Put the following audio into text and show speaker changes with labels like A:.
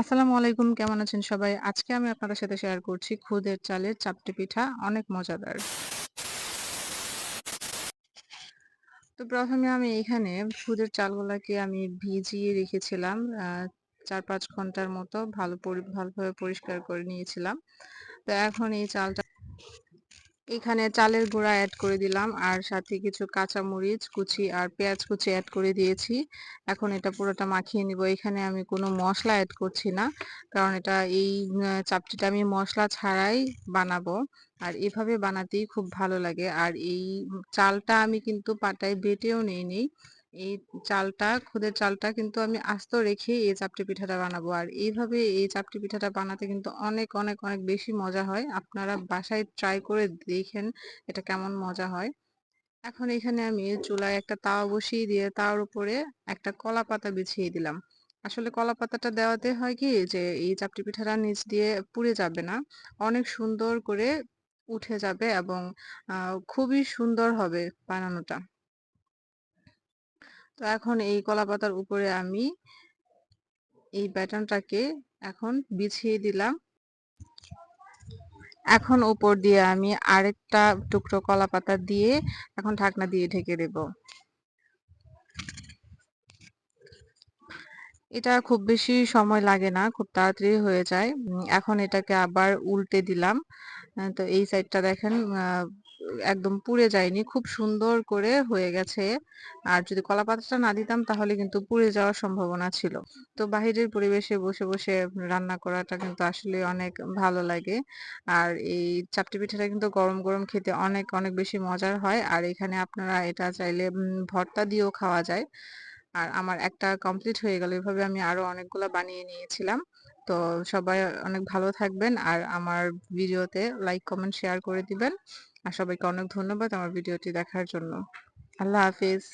A: আসসালামু আলাইকুম, কেমন আছেন সবাই? আজকে আমি আপনাদের সাথে শেয়ার করছি খুদের চালের চাপটি পিঠা, অনেক মজাদার। তো প্রথমে আমি এখানে খুদের চালগুলাকে আমি ভিজিয়ে রেখেছিলাম। চার পাঁচ ঘণ্টার মতো ভালো ভালোভাবে পরিষ্কার করে নিয়েছিলাম। তো এখন এই চালটা এখানে চালের গুঁড়া অ্যাড করে দিলাম, আর সাথে কিছু কাঁচা মরিচ কুচি আর পেঁয়াজ কুচি অ্যাড করে দিয়েছি। এখন এটা পুরোটা মাখিয়ে নিব। এখানে আমি কোনো মশলা অ্যাড করছি না। কারণ এটা এই চাপটিটা আমি মশলা ছাড়াই বানাবো। আর এভাবে বানাতেই খুব ভালো লাগে। আর এই চালটা আমি কিন্তু পাটায় বেটেও নেইনি। এই চালটা খুদের চালটা কিন্তু আমি আস্ত রেখেই এই চাপটি পিঠাটা বানাবো। আর এইভাবে এই চাপটি পিঠাটা বানাতে কিন্তু অনেক, অনেক, অনেক বেশি মজা হয়। আপনারা বাসায় ট্রাই করে দেখেন এটা কেমন মজা হয়। এখন এখানে আমি চুলায় একটা তাওয়া বসিয়ে দিয়ে তাওয়ার উপরে একটা কলাপাতা বিছিয়ে দিলাম। আসলে কলাপাতাটা দেওয়াতে হয় কি যে এই চাপটি পিঠাটা নিচ দিয়ে পুড়ে যাবে না। অনেক সুন্দর করে উঠে যাবে এবং খুবই সুন্দর হবে বানানোটা। তো এখন এই কলাপাতার উপরে আমি এই ব্যাটনটাকে এখন বিছিয়ে দিলাম। এখন উপর দিয়ে আমি আরেকটা টুকরো কলাপাতা দিয়ে এখন ঢাকনা দিয়ে ঢেকে দেব। এটা খুব বেশি সময় লাগে না। খুব তাড়াতাড়ি হয়ে যায়। এখন এটাকে আবার উল্টে দিলাম। তো এই সাইডটা দেখেন একদম পুড়ে যায়নি। খুব সুন্দর করে হয়ে গেছে। আর যদি কলা পাতাটা না দিতাম তাহলে কিন্তু পুড়ে যাওয়ার সম্ভাবনা ছিল। তো বাহিরের পরিবেশে বসে, বসে রান্না করাটা কিন্তু আসলে অনেক ভালো লাগে। আর এই চাপটি পিঠাটা কিন্তু গরম, গরম খেতে অনেক, অনেক বেশি মজার হয়। আর এখানে আপনারা এটা চাইলে ভর্তা দিয়েও খাওয়া যায়। আর আমার একটা কমপ্লিট হয়ে গেল। এভাবে আমি আরও অনেকগুলা বানিয়ে নিয়েছিলাম। তো সবাই অনেক ভালো থাকবেন। আর আমার ভিডিওতে লাইক, কমেন্ট, শেয়ার করে দিবেন। আর সবাইকে অনেক ধন্যবাদ আমার ভিডিওটি দেখার জন্য। আল্লাহ হাফেজ।